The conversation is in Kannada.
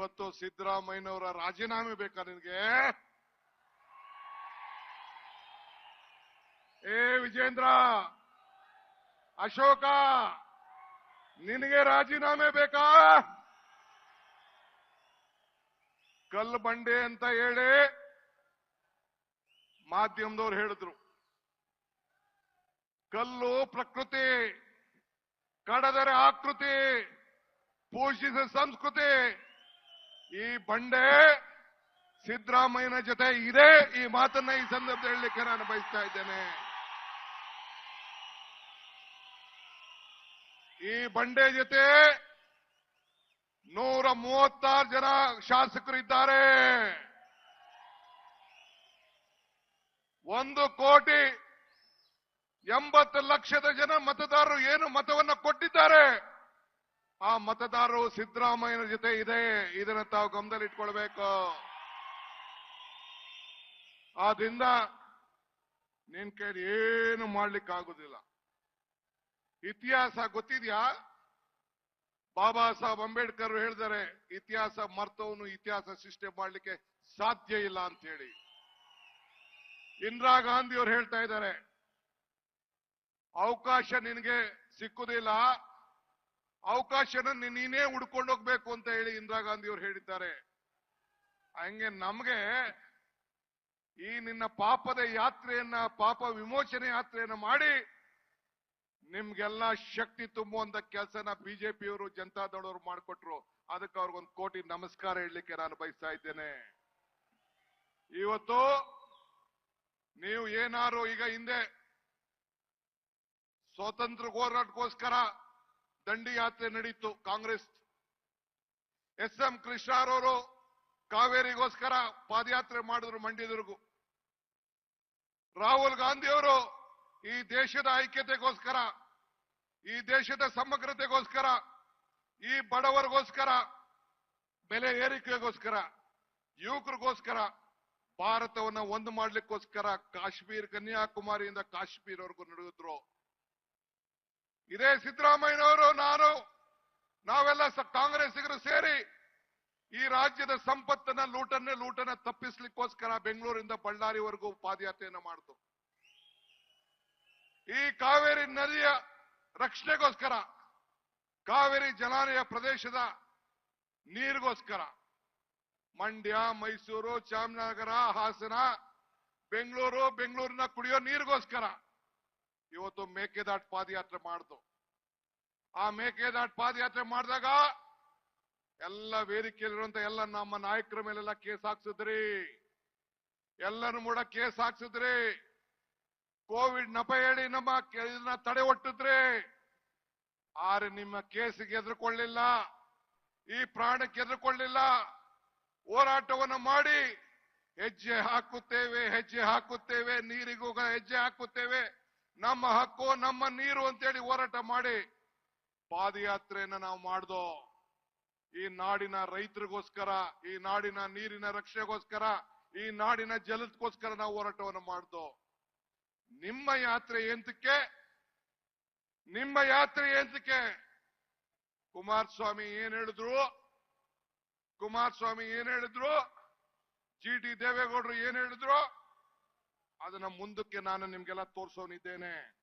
ಇವತ್ತು ಸಿದ್ದರಾಮಯ್ಯನವರ ರಾಜೀನಾಮೆ ಬೇಕಾ ನಿನಗೆ? ಏ ವಿಜೇಂದ್ರ! ಅಶೋಕ! ನಿನಗೆ ರಾಜೀನಾಮೆ ಬೇಕಾ? ಕಲ್ಲು ಬಂಡೆ ಅಂತ ಹೇಳಿ ಮಾಧ್ಯಮದವ್ರು ಹೇಳಿದ್ರು. ಕಲ್ಲು ಪ್ರಕೃತಿ, ಕಡದರೆ ಆಕೃತಿ, ಪೋಷಿಸ ಸಂಸ್ಕೃತಿ ಈ ಬಂಡೆ ಸಿದ್ದರಾಮಯ್ಯನ ಜೊತೆ ಇದೆ. ಈ ಮಾತನ್ನ ಈ ಸಂದರ್ಭದಲ್ಲಿ ಹೇಳಲಿಕ್ಕೆ ನಾನು ಬಯಸ್ತಾ ಇದ್ದೇನೆ. ಈ ಬಂಡೆ ಜೊತೆ ನೂರ ಮೂವತ್ತಾರು ಜನ ಶಾಸಕರಿದ್ದಾರೆ. ಒಂದು ಕೋಟಿ ಎಂಬತ್ತು ಲಕ್ಷದ ಜನ ಮತದಾರರು ಏನು ಮತವನ್ನ ಕೊಟ್ಟಿದ್ದಾರೆ? ಆ ಮತದಾರರು ಸಿದ್ದರಾಮಯ್ಯನ ಜೊತೆ ಇದೆ. ಇದನ್ನ ತಾವು ಗಮನದಲ್ಲಿ ಇಟ್ಕೊಳ್ಬೇಕು ಆದ್ರಿಂದ ನಿನ್ ಕೈಲಿ ಏನು ಮಾಡ್ಲಿಕ್ಕೆ ಆಗುದಿಲ್ಲ ಇತಿಹಾಸ ಗೊತ್ತಿದ್ಯಾ? ಬಾಬಾ ಸಾಹೇಬ್ ಅಂಬೇಡ್ಕರ್ ಹೇಳಿದ್ದಾರೆ ಇತಿಹಾಸ ಮರ್ತವನು ಇತಿಹಾಸ ಸೃಷ್ಟಿ ಮಾಡ್ಲಿಕ್ಕೆ ಸಾಧ್ಯ ಇಲ್ಲ ಅಂತ ಹೇಳಿ ಇಂದಿರಾ ಗಾಂಧಿ ಅವ್ರು ಹೇಳ್ತಾ ಇದ್ದಾರೆ, ಅವಕಾಶ ನಿನಗೆ ಸಿಕ್ಕುದಿಲ್ಲ. ಅವಕಾಶನ ನೀನೇ ಹೋಗ್ಬೇಕು ಅಂತ ಹೇಳಿ ಇಂದಿರಾ ಗಾಂಧಿ ಅವರು ಹೇಳಿದ್ದಾರೆ. ಹಂಗೆ ನಮ್ಗೆ ಈ ನಿನ್ನ ಪಾಪದ ಯಾತ್ರೆಯನ್ನ, ಪಾಪ ವಿಮೋಚನೆ ಯಾತ್ರೆಯನ್ನ ಮಾಡಿ ನಿಮ್ಗೆಲ್ಲ ಶಕ್ತಿ ತುಂಬುವಂತ ಕೆಲಸನ ಬಿಜೆಪಿಯವರು ಜನತಾದಳವರು ಮಾಡಿಕೊಟ್ರು. ಅದಕ್ಕೆ ಅವ್ರಿಗೊಂದು ಕೋಟಿ ನಮಸ್ಕಾರ ಹೇಳಲಿಕ್ಕೆ ನಾನು ಬಯಸ್ತಾ ಇದ್ದೇನೆ. ಇವತ್ತು ನೀವು ಏನಾರು ಈಗ ಹಿಂದೆ ಸ್ವಾತಂತ್ರ್ಯ ಹೋರಾಟಕ್ಕೋಸ್ಕರ ದಂಡಿ ಯಾತ್ರೆ ನಡೀತು ಕಾಂಗ್ರೆಸ್. ಎಸ್ ಎಂ ಕೃಷ್ಣಾರವರು ಕಾವೇರಿಗೋಸ್ಕರ ಪಾದಯಾತ್ರೆ ಮಾಡಿದ್ರು ಮಂಡ್ಯದವರೆಗೂ. ರಾಹುಲ್ ಗಾಂಧಿಯವರು ಈ ದೇಶದ ಐಕ್ಯತೆಗೋಸ್ಕರ, ಈ ದೇಶದ ಸಮಗ್ರತೆಗೋಸ್ಕರ, ಈ ಬಡವರಿಗೋಸ್ಕರ, ಬೆಲೆ ಏರಿಕೆಗೋಸ್ಕರ, ಯುವಕರಿಗೋಸ್ಕರ, ಭಾರತವನ್ನ ಒಂದು ಮಾಡ್ಲಿಕ್ಕೋಸ್ಕರ ಕಾಶ್ಮೀರ್ ಕನ್ಯಾಕುಮಾರಿಯಿಂದ ಕಾಶ್ಮೀರ್ವರೆಗೂ ನಡೆದಿದ್ರು. ಇದೇ ಸಿದ್ದರಾಮಯ್ಯನವರು, ನಾನು, ನಾವೆಲ್ಲ ಕಾಂಗ್ರೆಸ್ಸಿಗರು ಸೇರಿ ಈ ರಾಜ್ಯದ ಸಂಪತ್ತನ್ನ ಲೂಟನ್ನೇ ಲೂಟನ್ನ ತಪ್ಪಿಸ್ಲಿಕ್ಕೋಸ್ಕರ ಬೆಂಗಳೂರಿಂದ ಬಳ್ಳಾರಿವರೆಗೂ ಪಾದಯಾತ್ರೆಯನ್ನು ಮಾಡಿತು. ಈ ಕಾವೇರಿ ನದಿಯ ರಕ್ಷಣೆಗೋಸ್ಕರ, ಕಾವೇರಿ ಜಲಾನಯ ಪ್ರದೇಶದ ನೀರಿಗೋಸ್ಕರ, ಮಂಡ್ಯ, ಮೈಸೂರು, ಚಾಮನಗರ, ಹಾಸನ, ಬೆಂಗಳೂರು ಬೆಂಗಳೂರಿನ ಕುಡಿಯೋ ನೀರಿಗೋಸ್ಕರ ಇವತ್ತು ಮೇಕೆದಾಟ್ ಪಾದಯಾತ್ರೆ ಮಾಡ್ದು. ಆ ಮೇಕೆದಾಟ್ ಪಾದಯಾತ್ರೆ ಮಾಡಿದಾಗ ಎಲ್ಲ ವೇದಿಕೆಯಲ್ಲಿರುವಂತ ಎಲ್ಲ ನಮ್ಮ ನಾಯಕರ ಮೇಲೆಲ್ಲ ಕೇಸ್ ಹಾಕ್ಸಿದ್ರಿ. ಎಲ್ಲರೂ ಕೂಡ ಕೇಸ್ ಹಾಕ್ಸಿದ್ರಿ. ಕೋವಿಡ್ ನಪ ಹೇಳಿ ನಮ್ಮ ಇದನ್ನ ತಡೆ ಒಟ್ಟಿದ್ರಿ. ಆದ್ರೆ ನಿಮ್ಮ ಕೇಸಿಗೆ ಎದುರುಕೊಳ್ಳಿಲ್ಲ. ಈ ಪ್ರಾಣಕ್ಕೆ ಎದುರುಕೊಳ್ಳಿಲ್ಲ. ಹೋರಾಟವನ್ನು ಮಾಡಿ ಹೆಜ್ಜೆ ಹಾಕುತ್ತೇವೆ ಹೆಜ್ಜೆ ಹಾಕುತ್ತೇವೆ, ನೀರಿಗೂ ಹೆಜ್ಜೆ ಹಾಕುತ್ತೇವೆ. ನಮ್ಮ ಹಕ್ಕು, ನಮ್ಮ ನೀರು ಅಂತೇಳಿ ಹೋರಾಟ ಮಾಡಿ ಪಾದಯಾತ್ರೆಯನ್ನ ನಾವು ಮಾಡ್ದೋ. ಈ ನಾಡಿನ ರೈತರಿಗೋಸ್ಕರ, ಈ ನಾಡಿನ ನೀರಿನ ರಕ್ಷೆಗೋಸ್ಕರ, ಈ ನಾಡಿನ ಜಲದಕ್ಕೋಸ್ಕರ ನಾವು ಹೋರಾಟವನ್ನು ಮಾಡ್ದೋ. ನಿಮ್ಮ ಯಾತ್ರೆ ಎಂತಕ್ಕೆ ನಿಮ್ಮ ಯಾತ್ರೆ ಎಂತಕ್ಕೆ ಕುಮಾರಸ್ವಾಮಿ ಏನ್ ಹೇಳಿದ್ರು? ಕುಮಾರಸ್ವಾಮಿ ಏನ್ ಹೇಳಿದ್ರು? ಜಿ ಟಿ ದೇವೇಗೌಡರು ಏನ್ ಹೇಳಿದ್ರು? ಅದನ್ನ ಮುಂದಕ್ಕೆ ನಾನು ನಿಮ್ಗೆಲ್ಲ ತೋರ್ಸೋನಿದ್ದೇನೆ.